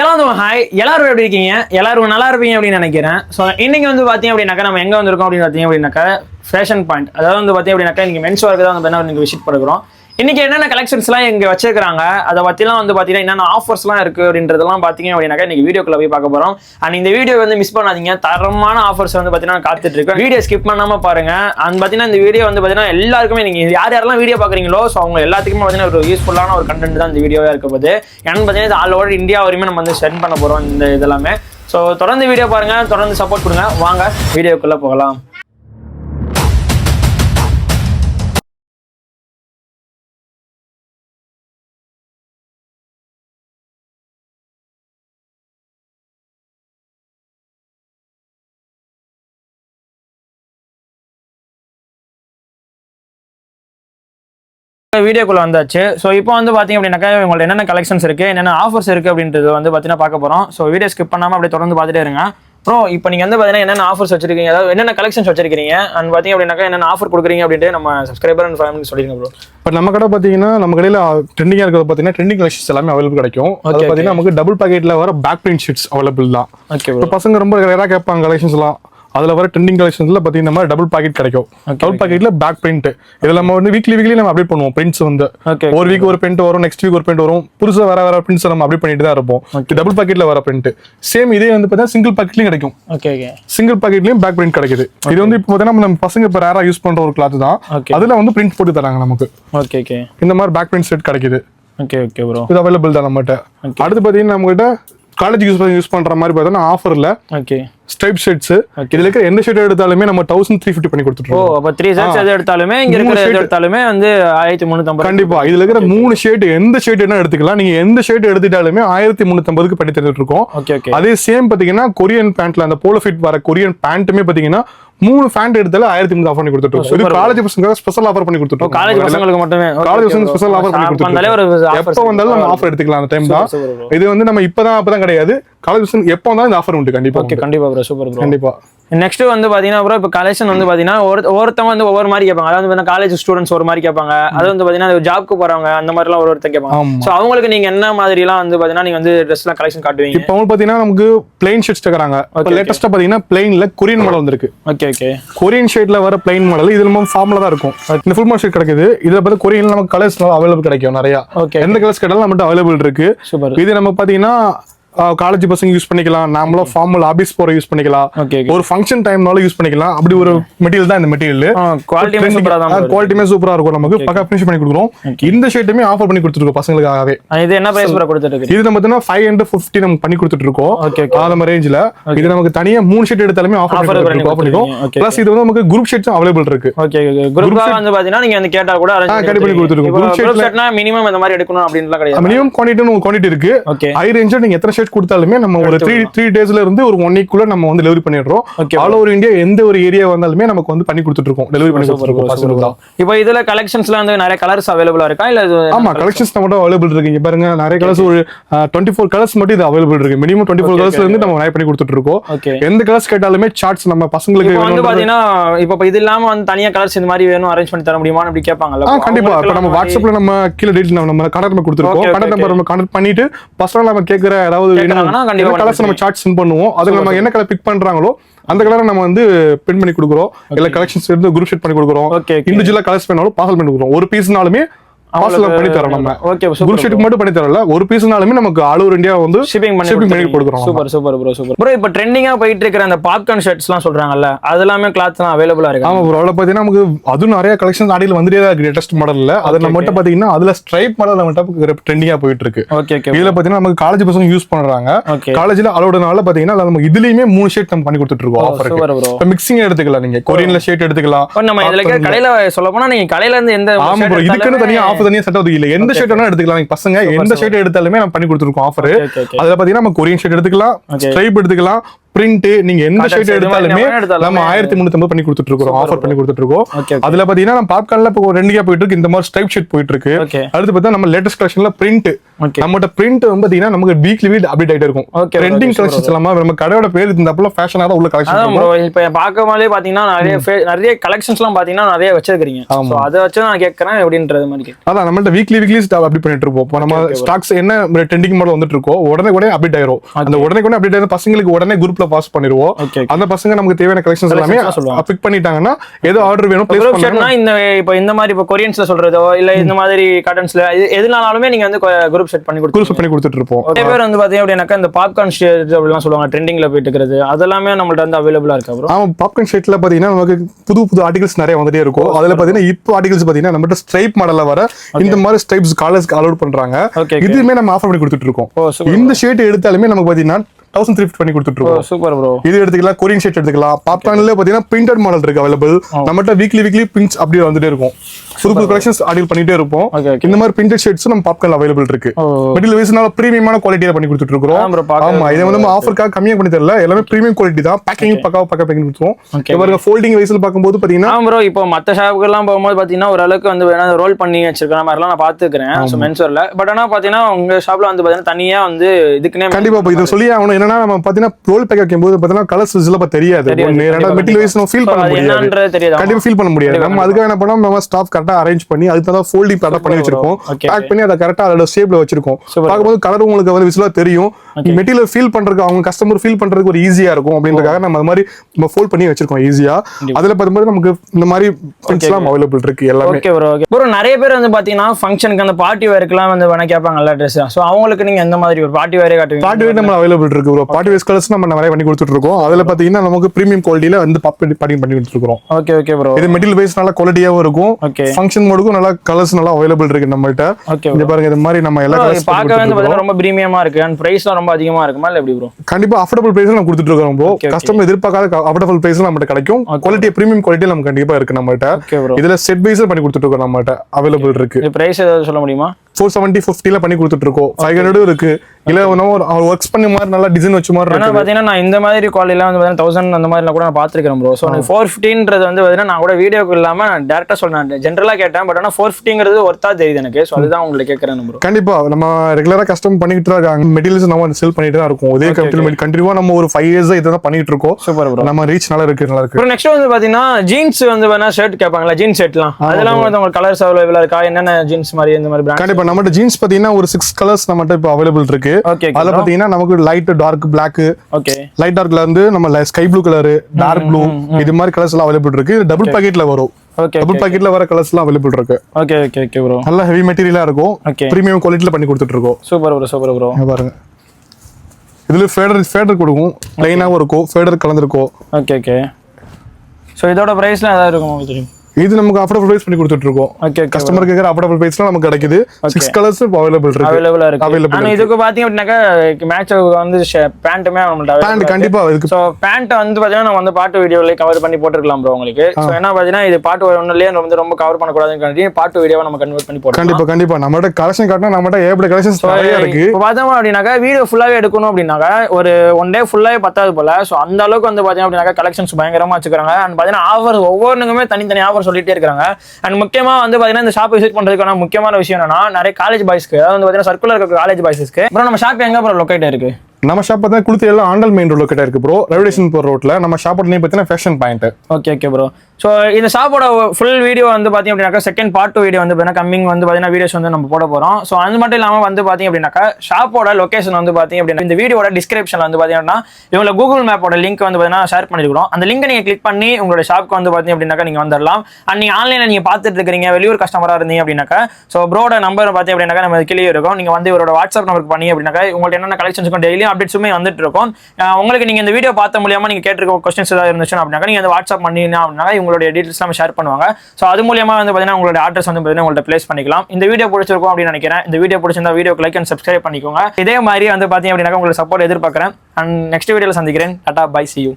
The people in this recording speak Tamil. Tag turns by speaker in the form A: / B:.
A: எல்லாரும் ஹாய் எல்லாரும் எப்படி இருக்கீங்க? எல்லாரும் நல்லா இருப்பீங்க அப்படின்னு நினைக்கிறேன். ஸோ இன்னைக்கு வந்து பார்த்தீங்க அப்படின்னாக்கா நம்ம எங்கே வந்திருக்கோம் அப்படின்னு பார்த்தீங்க அப்படின்னாக்கா ஃபேஷன் பாயிண்ட் அதாவது வந்து பார்த்தீங்க அப்படின்னாக்கா நீங்கள் மென்ஸ் ஒர்க்கு தான் வந்து என்ன இன்னைக்கு விசிட் பண்ணுறோம் இன்னைக்கு என்னென்ன கலெக்ஷன்ஸ்லாம் இங்கே வச்சிருக்காங்க அதை பற்றிலாம் வந்து பார்த்தீங்கன்னா என்னென்ன ஆஃபர்ஸ்லாம் இருக்குது அப்படின்றதெல்லாம் பார்த்தீங்க அப்படின்னாக்கா இன்றைக்கி வீடியோக்குள்ள போய் பார்க்க போகிறோம் அண்ட் இந்த வீடியோ வந்து மிஸ் பண்ணாதீங்க. தரமான ஆஃபர்ஸ் வந்து பார்த்தீங்கன்னா காத்துட்டு இருக்கு வீடியோ ஸ்கிப் பண்ணாமல் பாருங்கள் அண்ட் பார்த்தீங்கன்னா இந்த வீடியோ வந்து பார்த்தீங்கன்னா எல்லாருக்குமே நீங்கள் யார் யாரெல்லாம் வீடியோ பார்க்குறீங்களோ ஸோ அவங்க எல்லாத்துக்குமே பார்த்தீங்கன்னா ஒரு யூஸ்ஃபுல்லான ஒரு கண்டென்ட் தான் இந்த வீடியோவாக இருக்க போது ஏன்னு பார்த்தீங்கன்னா இது ஆல் ஓவர் இந்தியா வரையுமே நம்ம வந்து சென்ட் பண்ண போகிறோம் இந்த இதெல்லாமே. ஸோ தொடர்ந்து வீடியோ பாருங்கள் தொடர்ந்து சப்போர்ட் கொடுங்க. வாங்க வீடியோக்குள்ளே போகலாம். வீடியோக்குள்ள வந்தாச்சு. ஸோ இப்போ வந்து பார்த்தீங்க அப்படின்னாக்கா உங்கள்ட்ட என்னென்ன கலெக்ஷன்ஸ் இருக்கு என்னென்ன ஆஃபர்ஸ் இருக்கு அப்படின்றது வந்து பார்த்தீங்கன்னா பார்க்க போகிறோம் ஸோ வீடியோ ஸ்கிப் பண்ணாமல் அப்படியே தொடர்ந்து பார்த்துட்டே இருங்க. ப்ரோ இப்போ நீங்கள் வந்து பார்த்தீங்கன்னா என்னென்ன ஆஃபர்ஸ் வச்சிருக்கீங்க? அதாவது என்னென்ன கலெக்ஷன்ஸ் வச்சிருக்கீங்க? அண்ட் பார்த்தீங்க அப்படின்னாக்கா என்னென்ன ஆஃபர் கொடுக்குறீங்க அப்படின்ட்டு நம்ம சப்ஸ்கிரைபர் அண்ட் ஃபேமிலி சொல்லிருங்க ப்ரோ
B: இப்போ நம்ம கடை பார்த்தீங்கன்னா நம்ம கடையில் ட்ரெண்டிங்காக இருக்கிறது பார்த்தீங்கன்னா ட்ரெண்டிங் கலெக்ஷன்ஸ் எல்லாமே அவைலபிள் கிடைக்கும். அது பார்த்தீங்கன்னா நமக்கு டபுள் பாக்கெட்டில் வர பேக் பிரிண்ட் ஷீட்ஸ் அவைலபிள் தான்.
A: ஓகே
B: இப்போ பசங்க ரொம்ப ரேராக கேட்பாங்க கலெக்ஷன்ஸ்லாம் அதில் வர ட்ரெண்டிங் கலெக்ஷன்ஸ்ல பார்த்தீங்கன்னா நம்ம டபுள் பாக்கெட் கிடைக்கும். டபுள் பாக்கெட்ல பேக் பிரிண்ட் இதில் நம்ம வந்து வீக்லி வீக்லி நம்ம அப்டேட் பண்ணுவோம் பிரிண்ட்ஸ் வந்து. ஒரு வீக் ஒரு பிரிண்ட் வரும் நெக்ஸ்ட் வீக் ஒரு பிரிண்ட் வரும். புதுசாக வேற வேற பிரிண்ட்ஸ் நம்ம அப்டேட் பண்ணிட்டு தான் இருப்போம். டபுள் பாக்கெட்ல வர பிரிண்ட் சேம் இதே வந்து பார்த்தீங்கன்னா சிங்கிள் பாக்கெட்லையும் கிடைக்கும்.
A: ஓகே
B: சிங்கிள் பாக்கெட்லயும் பேக் பிரிண்ட் கிடைக்குது. இது வந்து இப்போ பார்த்தீங்கன்னா நம்ம பசங்க இப்போ ரேரா யூஸ் பண்ற ஒரு கிளாத் தான். அதுல வந்து பிரிண்ட் போட்டு தராங்க நமக்கு.
A: ஓகே ஓகே
B: இந்த மாதிரி பேக் பிரிண்ட் செட் கிடைக்குது.
A: ஓகே ஓகே ப்ரோ
B: இது அவைலபிள் தான் நம்மகிட்ட. அடுத்து பார்த்தீங்கன்னா நம்மகிட்ட காலேஜ் யூஸ் யூஸ் பண்ற மாதிரி பார்த்தோன்னா ஆஃபர்ல
A: ஓகே
B: ஸ்ட்ரைப் ஷர்ட்ஸ் இதுல இருக்கிற எந்த ஷர்ட் எடுத்தாலுமே நம்ம தௌசண்ட் த்ரீ ஃபிஃப்டி பண்ணி
A: ஓ
B: கொடுத்துருவோம்
A: அப்போ த்ரீ ஷர்ட்ஸ் எது எடுத்தாலுமே இங்கே இருக்கிற எது. எடுத்தாலுமே வந்து ஆயிரத்தி முந்நூற்றம்பது
B: கண்டிப்பா. இதுல இருக்கிற மூணு ஷர்ட் எந்த ஷர்ட் என்ன எடுத்துக்கலாம். நீங்க எந்த ஷர்ட் எடுத்துட்டாலுமே ஆயிரத்தி முந்நூற்றம்பதுக்கு பண்ணி தந்துட்டு இருக்கோம்.
A: ஓகே ஓகே
B: அதே சேம் பாத்தீங்கன்னா கொரியன் பேண்ட்ல அந்த போலோ ஃபிட் வர கொரியன் பேண்ட்டுமே பாத்தீங்கன்னா மூணு பேண்ட் எடுத்தால ஆயிரத்தி முந்நூறு ஆஃபர் பண்ணி கொடுத்துட்டு இருக்கோம். இது காலேஜ் பசங்க ஸ்பெஷல் ஆஃபர் பண்ணி கொடுத்துட்டு இருக்கோம்.
A: காலேஜ் பசங்களுக்கு மட்டுமே.
B: காலேஜ் பசங்க ஸ்பெஷல் ஆஃபர் பண்ணி
A: offers
B: எப்போ வந்தாலும் நம்ம ஆஃபர் எடுத்துக்கலாம் அந்த டைம் தான். இது வந்து நம்ம இப்பதான் அப்பதான் கிடையாது. பசங்க எப்போ வந்தாலும் இந்த ஆஃபர் உண்டு. கண்டிப்பா
A: ஓகே. கண்டிப்பா ப்ரோ சூப்பர் ப்ரோ
B: கண்டிப்பா.
A: நெக்ஸ்ட் வந்து பாத்தீங்கன்னா ப்ரோ இப்போ கலெக்ஷன் வந்து பாத்தீங்கன்னா ஒரு ஒவ்வொருத்தவங்க வந்து ஒவ்வொரு மாதிரி கேட்பாங்க. அதாவது வந்து காலேஜ் ஸ்டூடெண்ட்ஸ் ஒரு மாதிரி கேட்பாங்க. அது வந்து பாத்தீங்கன்னா ஜாப்க்கு போறவங்க அந்த மாதிரிலாம் ஒரு ஒருத்தர் கேட்பாங்க. சோ அவங்களுக்கு நீங்க என்ன மாதிரிலாம் வந்து பாத்தீங்கன்னா நீங்க வந்து ட்ரெஸ்லாம் கலெக்ஷன் காட்டுவீங்க?
B: இப்போ வந்து பாத்தீங்கன்னா நமக்கு பிளைன் ஷர்ட்ஸ்
A: okay.
B: லேட்டஸ்டா பாத்தீங்கன்னா பிளைன்ல கொரியன் மாடல் வந்திருக்கு.
A: ஓகே ஓகே
B: கொரியன் ஷேட்ல வர பிளைன் மாடல் இது நம்ம ஃபார்ம்ல தான் இருக்கும். இந்த ஃபுல் மாடல் ஷேட் கிடைக்குது. இதுல பார்த்து கொரியன்ல நமக்கு கலர்ஸ் அவைலபிள் கிடைக்கும் நிறைய.
A: Okay.
B: எந்த கலர்ஸ் கேட்டாலும் நம்மகிட்ட அவைலபிள் இருக்கு.
A: சூப்பர்
B: இது நம்ம பாத்தீங்கன்னா காலேஜ் பசங்க யூஸ் பண்ணிக்கலாம். நாமளும் ஃபார்மல் ஆபீஸ் போற யூஸ் பண்ணிக்கலாம். ஒரு ஃபங்க்ஷன் டைம்னால யூஸ் பண்ணிக்கலாம். அப்படி ஒரு மெட்டீரியல் தான் இந்த மெட்டீரியல் குவாலிட்டியுமே சூப்பரா இருக்கும். நமக்கு பக்கா ஃபினிஷ் பண்ணி கொடுக்குறோம். இந்த ஷர்ட்டுமே ஆஃபர் பண்ணி கொடுத்துருக்கோம் பசங்களுக்காகவே.
A: இது என்ன பிரைஸ் ப்ரோ கொடுத்துட்டு இருக்கு?
B: இது நம்ம பார்த்தீங்கன்னா ஃபைவ் ஹண்ட்ரட் ஃபிஃப்டி நம்ம பண்ணி கொடுத்துட்டு இருக்கோம். அந்த ரேஞ்சில் இது நமக்கு தனியா மூணு ஷர்ட் எடுத்தாலுமே ஆஃபர்
A: Offer
B: பண்ணி
A: பண்ணி
B: கொடுத்துருக்கோம்
A: கொடுத்துருக்கீங்க. Okay,
B: ப்ளஸ் இது வந்து நமக்கு குரூப் ஷர்ட்ஸும் அவைலபிள் இருக்கு.
A: குரூப்பாக வந்து பாத்தீங்கன்னா நீங்க வந்து கேட்டா கூட
B: கண்டிப்பா பண்ணி கொடுத்துருக்கோம்.
A: குரூப் செட்னா மினிமம் இந்த மாதிரி எடுக்கணும் அப்படின்லாம் கிடையாது.
B: மினிமம் குவான்டிட்டி குவான்டிட்டி இருக்கு. ஹை ரேஞ்சில் நீங்க எத்தனை ஷர்ட் கொடுத்தாலுமே நம்ம ஒரு த்ரீ த்ரீ டேஸ்ல இருந்து ஒரு ஒன் வீக்குள்ள நம்ம வந்து டெலிவரி பண்ணிடுறோம். ஆல் ஓவர் இந்தியா எந்த ஒரு ஏரியா வந்தாலுமே நமக்கு வந்து பண்ணி கொடுத்துட்டு இருக்கோம். டெலிவரி பண்ணி கொடுத்துருக்கோம்
A: இப்போ இதுல கலெக்ஷன்ஸ்ல வந்து நிறைய கலர்ஸ் அவைலபிளா இருக்கா? இல்ல
B: ஆமா கலெக்ஷன்ஸ் மட்டும் அவைலபிள் இருக்கு. இங்க பாருங்க நிறைய கலர்ஸ் ஒரு டுவெண்ட்டி ஃபோர் கலர்ஸ் மட்டும் இது அவைலபிள் இருக்கு. மினிமம் டுவெண்ட்டி ஃபோர் கலர்ஸ்ல இருந்து நம்ம நிறைய பண்ணி கொடுத்துட்டு இருக்கோம். எந்த கலர்ஸ் கேட்டாலுமே சார்ட்ஸ் நம்ம பசங்களுக்கு
A: வந்து பாத்தீங்கன்னா இப்போ இது இல்லாம வந்து தனியா கலர்ஸ் இந்த மாதிரி வேணும் அரேஞ்ச் பண்ணி தர முடியுமான்னு அப்படி கேட்பாங்கல்ல
B: கண்டிப்பா. இப்ப நம்ம வாட்ஸ்அப்ல நம்ம கீழே டீடைல் நம்ம கான்டாக்ட் நம்பர் கொடுத்துருக்கோம் கான்டாக்ட் நம்பர் நம்ம கான்டாக்ட் பண்ணிட்டு பர்சனல் நம்ம கேட்கிற ஏதாவது
A: கேக்குறாங்கன்னா கண்டிப்பா
B: கலர்ஸ் நம்ம சார்ட் சென்ட் பண்ணுவோம். அதுல நம்ம என்ன கலர் பிக் பண்றாங்களோ அந்த கலரை நம்ம வந்து பிரிண்ட் பண்ணி கொடுக்குறோம். இல்ல கலெக்ஷன்ஸ் இருந்து குரூப் ஷீட் பண்ணி கொடுக்குறோம். இண்டிவிஜுவலா கலர்ஸ் வேணாலும் பார்சல் பண்ணி கொடுக்குறோம். ஒரு பீஸ்னாலுமே பார்சல் பண்ணி தரோம் நம்ம.
A: ஓகே
B: குரூப் ஷீட்டுக்கு மட்டும் பண்ணி தரல. ஒரு பீஸ்னாலுமே நமக்கு ஆல் ஓவர் இந்தியா வந்து
A: ஷிப்பிங் பண்ணி.
B: கொடுக்குறோம் நம்ம.
A: Super super bro super bro இப்போ ட்ரெண்டிங்கா போயிட்டு இருக்கிற அந்த பாப்கார்ன் ஷர்ட்ஸ்லாம் சொல்றாங்கல்ல அது எல்லாமே கிளாத்ஸ்லாம் அவைலபிளா இருக்கு
B: ஆமா ப்ரோ அதில் பார்த்தீங்கன்னா நமக்கு அதுவும் நிறைய கலெக்ஷன்ஸ் அடியில் வந்துட்டே தான் இருக்கு. லேட்டஸ்ட் மாடல்ல அது நம்ம மட்டும் பார்த்தீங்கன்னா அதுல ஸ்ட்ரைப் மாடல் நம்ம ட்ரெண்டிங்கா போயிட்டு இருக்கு.
A: ஓகே ஓகே
B: இதுல பாத்தீங்கன்னா நமக்கு காலேஜ் பசங்க யூஸ் பண்றாங்க. காலேஜ்ல அலோடனால பாத்தீங்கன்னா அதுல நம்ம இதுலயுமே மூணு ஷேட் நம்ம பண்ணி கொடுத்துட்டு இருக்கோம் இப்ப மிக்சிங் எடுத்துக்கலாம் நீங்க. கொரியன்ல ஷேட் எடுத்துக்கலாம்.
A: இப்போ நம்ம இதுல கடையில சொல்ல போனா நீங்க கடையில இருந்து எந்த
B: ஆமா
A: shirt
B: ப்ரோ இதுக்குன்னு
A: எடுத்தாலுமே-
B: தனியா ஆஃபர் தனியா செட் ஆகுது இல்ல. எந்த ஷேட் வேணா எடுத்துக்கலாம். பசங்க எந்த ஷேட் எடுத்தாலுமே நம்ம பண்ணி கொடுத்துருக்கோம் ஆஃபர். அதுல பாத்தீங்கன்னா நம்ம கொரியன் ஷேட் எடுத்துக்கலாம். ஸ்ட்ரைப் எடுத்துக்கலாம் பிரிண்ட் நீங்க எந்த ஷர்ட் எடுத்தாலுமே நம்ம ஆயிரத்தி முன்னூத்தி பண்ணி கொடுத்துட்டு இருக்கோம் ஆஃபர் பண்ணி கொடுத்துட்டு இருக்கோம் அதுல பாத்தீங்கன்னா நம்ம பாப்கார்ன்ல இப்போ ரெண்டு போயிட்டு இருக்கு இந்த மாதிரி ஸ்ட்ரைப் ஷர்ட் போயிட்டு இருக்கு. அடுத்து பார்த்தா நம்ம லேட்டஸ்ட் கலெக்ஷன்ல பிரிண்ட்
A: ஓகே
B: நம்மகிட்ட பிரிண்ட் வந்து பாத்தீங்கன்னா நமக்கு வீக்லி வீக் அப்டேட் ஆயிட்டு இருக்கும்.
A: Okay, super,
B: கலெக்ஷன்ஸ் இல்லாம நம்ம கடையோட பேர் இருந்தப்பல ஃபேஷனா தான் உள்ள கலெக்ஷன்
A: இப்போ பார்க்கும்போதே பார்த்தீங்கன்னா நிறைய நிறைய கலெக்ஷன்ஸ்லாம் பார்த்தீங்கன்னா நிறைய வச்சிருக்கீங்க ஸோ அதை வச்சு நான் கேட்கறேன் எப்படின்றது மாதிரி
B: அதான் நம்மள்ட்ட வீக்லி வீக்லி அப்டேட் பண்ணிட்டு இருப்போம். நம்ம ஸ்டாக்ஸ் என்ன ட்ரெண்டிங் மாடல் வந்துட்டு இருக்கோ உடனே உடனே அப்டேட் ஆயிரும். அந்த உடனே உடனே அப்டேட் ஆயிரும். பசங்களுக்கு உடனே குரூப்ல பாஸ் பண்ணிடுவோம்.
A: ஓகே
B: அந்த பசங்க நமக்கு தேவையான கலெக்ஷன்ஸ் எல்லாமே. பிக் பண்ணிட்டாங்கன்னா ஏதோ ஆர்டர் வேணும் பிளேஸ்
A: இந்த இப்போ இந்த மாதிரி இப்போ கொரியன்ஸ்ல சொல்றதோ இல்ல இந்த மாதிரி காட்டன்ஸ்ல எதுனாலுமே நீங்க வந்து குரூப் செட் பண்ணி கொடுத்து
B: பண்ணி கொடுத்துட்டு இருப்போம்
A: நிறைய பேர் வந்து பாத்தீங்க அப்படின்னாக்கா இந்த பாப்கார்ன் ஷர்ட் அப்படிலாம் சொல்லுவாங்க ட்ரெண்டிங்ல போயிட்டு இருக்கிறது அதெல்லாமே நம்மள்ட்ட வந்து அவைலபிளா இருக்கா ப்ரோ
B: ஆமா பாப்கார்ன் ஷர்ட்ல பாத்தீங்கன்னா நமக்கு புது புது ஆர்டிகல்ஸ் நிறைய வந்துட்டே இருக்கும். அதுல பாத்தீங்கன்னா இப்போ ஆர்டிகல்ஸ் பாத்தீங்கன்னா நம்மகிட்ட ஸ்ட்ரைப் மாடல்ல வர இந்த மாதிரி ஸ்ட்ரைப்ஸ் காலர்ஸ்க்கு அலோட் பண்றாங்க.
A: ஓகே
B: இதுவுமே நம்ம ஆஃபர் பண்ணி கொடுத்துட்டு இருக்கோம் இந்த ஷர்ட் எடுத்தாலுமே நமக்கு பாத்தீங்கன்னா தௌசண்ட் த்ரீ பண்ணி கொடுத்துட்டு
A: சூப்பர் ப்ரோ
B: இது எடுத்துக்கலாம் கொரியன் ஷர்ட் எடுத்துக்கலாம். பாப்கார்ன்ல பாத்தீங்கன்னா பிரிண்டட் மாடல் இருக்கு அவைலபிள் நம்மகிட்ட வீக்லி வீக்லி பிரிண்ட்ஸ் அப்படியே வந்துட்டே இருக்கும். புது புது கலெக்ஷன்ஸ் ஆர்டர் பண்ணிட்டே இருப்போம். இந்த மாதிரி பிரிண்டட் ஷர்ட்ஸும் நம்ம பாப்கார்ன்ல அவைலபிள் இருக்கு. மெட்டீரியல் வைஸ்னால பிரீமியமான குவாலிட்டியில பண்ணி கொடுத்துட்டு இருக்கோம் ஆமா இதை வந்து நம்ம ஆஃபருக்காக கம்மியா பண்ணி தரல. எல்லாமே பிரீமியம் குவாலிட்டி தான். பேக்கிங் பக்காவா பக்கா பேக்கிங் கொடுத்துருவோம். இவங்க ஃபோல்டிங் வைஸ்ல பார்க்கும்போது பாத்தீங்கன்னா
A: ப்ரோ இப்போ மற்ற ஷாப்புக்கெல்லாம் போகும்போது பார்த்தீங்கன்னா ஓரளவுக்கு வந்து வேணா ரோல் பண்ணி வச்சிருக்கிற மாதிரிலாம் நான் பார்த்துக்கிறேன். ஸோ மென்ஸ்வரில் பட் ஆனால் பார்த்தீங்கன்னா உங்க ஷாப்ல வந்து பார்த்தீங்கன்னா தனியாக வந்து இதுக்குன்னே
B: கண்டிப்பா இதை சொல்லி ஆகணும். என்னன்னா நம்ம பாத்தீங்கன்னா ரோல் பேக் வைக்கும்போது பாத்தீங்கன்னா கலர்ஸ் விசில தெரியாது. மெட்டீரியல் வைஸ் ஃபீல் பண்ண முடியாது. கண்டிப்பா ஃபீல் பண்ண முடியாது. நம்ம அதுக்காக என்ன பண்ணோம் நம்ம ஸ்டாஃப் கரெக்டா அரேஞ்ச் பண்ணி அதுக்கு தான் ஃபோல்டிங் கரெக்டா பண்ணி வச்சிருக்கோம். பேக் பண்ணி அதை கரெக்டா அதோட ஷேப்ல வச்சிருக்கோம். பார்க்கும்போது கலர் உங்களுக்கு வந்து விசிலா தெரியும். மெட்டீரியல் ஃபீல் பண்றதுக்கு அவங்க கஸ்டமர் ஃபீல் பண்றதுக்கு ஒரு ஈஸியா இருக்கும். அப்படின்றதுக்காக நம்ம அது மாதிரி நம்ம ஃபோல்ட் பண்ணி வச்சிருக்கோம் ஈஸியா அதுல பார்க்கும்போது நமக்கு இந்த மாதிரி எல்லாம் அவைலபிள் இருக்கு எல்லாமே.
A: ஓகே ப்ரோ நிறைய பேர் வந்து பார்த்தீங்கன்னா ஃபங்க்ஷனுக்கு அந்த பார்ட்டி வேர்க்குலாம் வந்து வேணா கேட்பாங்கல்ல ட்ரெஸ் ஸோ அவங்களுக்கு நீங்கள் எந்த மாதிரி ஒரு பார்ட்டி வேரே காட்டுவீங்க?
B: பார்ட்டி வேர் நம்ம அவைலபிள் இருக்கு ப்ரோ பார்ட்டி வேஸ் கலர்ஸ் நம்ம நிறைய பண்ணி கொடுத்துட்டு இருக்கோம். அதுல பாத்தீங்கன்னா நமக்கு பிரீமியம் குவாலிட்டியில வந்து பண்ணி பண்ணி கொடுத்துருக்கோம்
A: ஓகே ஓகே ப்ரோ
B: இது மெட்டீரியல் வைஸ் நல்லா குவாலிட்டியாவும் இருக்கும்.
A: ஓகே
B: ஃபங்க்ஷன் மோடுக்கும் நல்லா கலர்ஸ் நல்லா அவைலபிள் இருக்கு நம்மள்ட்ட. இங்க பாருங்க இது மாதிரி நம்ம எல்லா கலர்ஸ்
A: பார்க்க வந்து ரொம்ப பிரீமியமா இருக்கு. அண்ட் ப்ரைஸ்லாம் ரொம்ப அதிகமா இருக்குமா இல்லை எப்படி ப்ரோ
B: கண்டிப்பா அஃபோர்டபுள் பிரைஸ் நம்ம கொடுத்துட்டு இருக்கோம் ப்ரோ. கஸ்டமர் எதிர்பார்க்காத அஃபோர்டபுள் பிரைஸ் நம்மகிட்ட கிடைக்கும். குவாலிட்டி பிரீமியம் குவாலிட்டி நம்ம கண்டிப்பா இருக்கு நம்மகிட்ட. இதுல செட் வைஸ் பண்ணி கொடுத்துட்டு இருக்கோம் நம்மகிட்ட அவைலபிள் இருக்கு.
A: ப்ரைஸ் ஏதாவது சொல்ல முடியுமா?
B: ஃபோர் செவன்ட்டி ஃபிஃப்டில பண்ணி கொடுத்துட்டு இருக்கோம் ஃபைவ் ஹண்ட்ரடும் இருக்கு. இல்ல ஒரு ஒர்க்ஸ் பண்ண மாதிரி நல்லா டிசைன் வச்ச மாதிரி இருக்கு.
A: பார்த்தீங்கன்னா நான் இந்த மாதிரி குவாலிட்டிலாம் வந்து பார்த்தீங்கன்னா தௌசண்ட் அந்த மாதிரிலாம் கூட நான் பார்த்துருக்கேன் ப்ரோ ஸோ எனக்கு ஃபோர் ஃபிஃப்டின்றது வந்து பார்த்தீங்கன்னா நான் கூட வீடியோக்கு இல்லாமல் நான் டேரெக்டாக சொல்றேன். ஜென்ரலாக கேட்டேன் பட் ஆனால் ஃபோர் ஃபிஃப்டிங்கிறது ஒர்த்தா தெரியுது எனக்கு. ஸோ அதுதான் உங்களுக்கு கேட்குறேன் ப்ரோ
B: கண்டிப்பா நம்ம ரெகுலரா கஸ்டம் பண்ணிட்டு தான் இருக்காங்க. மெட்டீரியல்ஸ் நம்ம செல் பண்ணிட்டு தான் இருக்கோம். இதே கம்பெனி கண்டிப்பா நம்ம ஒரு ஃபைவ் இயர்ஸ் இதை தான் பண்ணிட்டு இருக்கோம்.
A: சூப்பர் ப்ரோ
B: நம்ம ரீச் நல்லா இருக்கு நல்லா இருக்கு.
A: நெக்ஸ்ட் வந்து பார்த்தீங்கன்னா ஜீன்ஸ் வந்து வேணா ஷர்ட் கேட்பாங்களா? ஜீன்ஸ் ஷர்ட்லாம் அதெல்லாம் வந்து உங்களுக்கு கலர்ஸ் அவைலபிளாக இருக்கா? என்னென்ன ஜீன்ஸ் மாதிரி இந்த மாதிரி பிராண்ட்
B: கண்டிப்பா நம்மகிட்ட ஜீன்ஸ் பாத்தீங்கன்னா ஒரு சிக்ஸ் கலர்ஸ் நம்மகிட்ட இப்போ அவைலபிள் இருக்கு. அதுல பாத்தீங்கன்னா நமக்கு light dark black
A: okay
B: light டார்க்ல இருந்து நம்ம sky blue colour dark blue இது மாதிரி கலர்ஸ் எல்லாம் அவைலபிள் இருக்கு. டபுள் பாக்கெட்ல வரும்.
A: ஓகே
B: டபுள் பாக்கெட்ல வர கலர்ஸ் எல்லாம் அவைலபிள் இருக்கு.
A: ஓகே ஓகே ஓகே ப்ரோ
B: நல்ல ஹெவி மெட்டீரியலா இருக்கும். பிரீமியம் குவாலிட்டில பண்ணி கொடுத்துட்டு இருக்கோம்.
A: சூப்பர் ப்ரோ சூப்பர் ப்ரோ
B: பாருங்க. இதுல ஃபேடர் ஃபேடர் கொடுக்கும். பிளைனாவும் இருக்கும். ஃபேடர் கலந்துருக்கும்.
A: ஓகே ஓகே ஸோ இதோட ப்ரைஸ்லாம் ஏதாவது இருக்கும் உங்களுக்கு? தெரியும்
B: இது நமக்கு அஃபோர்டபுள் பிரைஸ் பண்ணி கொடுத்துட்டு இருக்கோம்
A: ஓகே
B: கஸ்டமர் கேட்குற அஃபோர்டபுள் பிரைஸ்ல நமக்கு கிடைக்குது. சிக்ஸ் கலர்ஸ் அவைலபிள் இருக்கு.
A: அவைலபிளா இருக்கு. ஆனா இதுக்கு பாத்தீங்க அப்படின்னாக்கா மேட்ச் வந்து பேண்ட்டுமே நம்மள்ட்ட
B: பேண்ட் கண்டிப்பா இருக்கு
A: ஸோ பேண்ட் வந்து பாத்தீங்கன்னா நம்ம வந்து பாட்டு வீடியோல கவர் பண்ணி போட்டுருக்கலாம் ப்ரோ உங்களுக்கு. ஸோ என்ன பாத்தீங்கன்னா இது பாட்டு ஒன்றுலயே வந்து ரொம்ப கவர் பண்ணக்கூடாதுன்னு பாட்டு வீடியோவை நம்ம கன்வெர்ட் பண்ணி போட்டுருக்கலாம்
B: கண்டிப்பா கண்டிப்பா. நம்மகிட்ட கலெக்ஷன் காட்டினா நம்மகிட்ட ஏற்பட்ட கலெக்ஷன்ஸ் நிறைய இருக்கு.
A: இப்போ பார்த்தோம் அப்படின்னாக்கா வீடியோ ஃபுல்லாவே எடுக்கணும் அப்படின்னாக்கா ஒரு ஒன் டே ஃபுல்லாவே பத்தாது போல. ஸோ அந்த அளவுக்கு வந்து பாத்தீங்க அப்படின்னாக்கா கலெக்ஷன்ஸ் பயங்கரமா வச்சுக்கிறாங்க. அண்ட் பாத்தீங்கன்னா ஆஃபர் ஒவ்வொன்றுக்குமே தனித்தனி ஆஃபர் சொல்லிட்டே இருக்காங்க. அண்ட் முக்கியமா வந்து பாத்தீங்கன்னா இந்த ஷாப் விசிட் பண்றதுக்கான முக்கியமான விஷயம் என்னன்னா நிறைய காலேஜ் பாய்ஸ்க்கு அதாவது வந்து பாத்தீங்கன்னா சர்க்குலர் இருக்க காலேஜ் பாய்ஸ்க்கு அப்புறம் நம்ம ஷாப் எங்க அப்புறம் லொக்கேட் இருக்கு
B: நம்ம ஷாப் பார்த்தா குளுத்தி எல்லாம் ஆண்டல் மெயின் ரோட்ல கிட்ட இருக்கு ப்ரோ ரெவல்யூஷன் போற ரோட்ல நம்ம ஷாப்போட நேம் பார்த்தீங்கன்னா fashion point
A: okay okay bro so இந்த ஷாப்போட ஃபுல் வீடியோ வந்து பார்த்தீங்க அப்படின்னாக்கா செகண்ட் பார்ட் டூ வீடியோ வந்து பார்த்தீங்கன்னா கம்மிங் வந்து பார்த்தீங்கன்னா வீடியோஸ் வந்து நம்ம போட போகிறோம் ஸோ அது மட்டும் இல்லாமல் வந்து பார்த்தீங்க அப்படின்னாக்கா ஷாப்போட லொக்கேஷன் வந்து பார்த்தீங்க அப்படின்னா இந்த வீடியோட டிஸ்கிரிப்ஷனில் வந்து பார்த்தீங்கன்னா இவங்கள கூகுள் மேப்போட லிங்க் வந்து பார்த்தீங்கன்னா ஷேர் பண்ணிருக்கிறோம். அந்த லிங்கை நீங்கள் கிளிக் பண்ணி உங்களோட ஷாப்க்கு வந்து பார்த்தீங்க அப்படின்னாக்கா நீங்கள் வந்துடலாம் அண்ட் நீங்கள் ஆன்லைனில் நீங்கள் பார்த்துட்டு இருக்கிறீங்க வெளியூர் கஸ்டமராக இருந்தீங்க அப்படின்னாக்கா ஸோ ப்ரோட நம்பர் பார்த்தீங்க அப்படின்னாக்கா நம்ம கீழே இருக்கும். நீங்கள் வந்து இவரோட வாட்ஸ்அப் நம்பருக்கு பண்ணி அப்படின்னாக்கா உங்கள்கிட்ட என்னென்ன கலெக்ஷன்ஸ் டெய்லியும் அப்டேட்ஸுமே வந்துட்டு இருக்கும். உங்களுக்கு நீங்கள் இந்த வீடியோ பார்த்த மூலியமாக நீங்கள் கேட்டிருக்க கொஸ்டின்ஸ் ஏதாவது இருந்துச்சுன்னா அப்படின்னாக்கா நீங்கள் அந்த வாட்ஸ்அப் பண்ணினா அப்படின்னா உங்களுடைய டீட்டெயில்ஸ் நம்ம ஷேர் பண்ணுவாங்க. ஸோ அது மூலியமா வந்து பார்த்தீங்கன்னா உங்களோட அட்ரஸ் வந்து பார்த்தீங்கன்னா உங்கள்ட்ட பிளேஸ் பண்ணிக்கலாம். இந்த வீடியோ பிடிச்சிருக்கும் அப்படின்னு நினைக்கிறேன். இந்த வீடியோ பிடிச்சிருந்தா வீடியோ லைக் அண்ட் சப்ஸ்கிரைப் பண்ணிக்கோங்க. இதே மாதிரி வந்து பார்த்தீங்க அப்படின்னா உங்களுக்கு சப்போர்ட் எதிர்பார்க்குறேன். அண்ட் நெக்ஸ்ட் வீடியோவில் சந்திக்கிறேன். Tata bye C you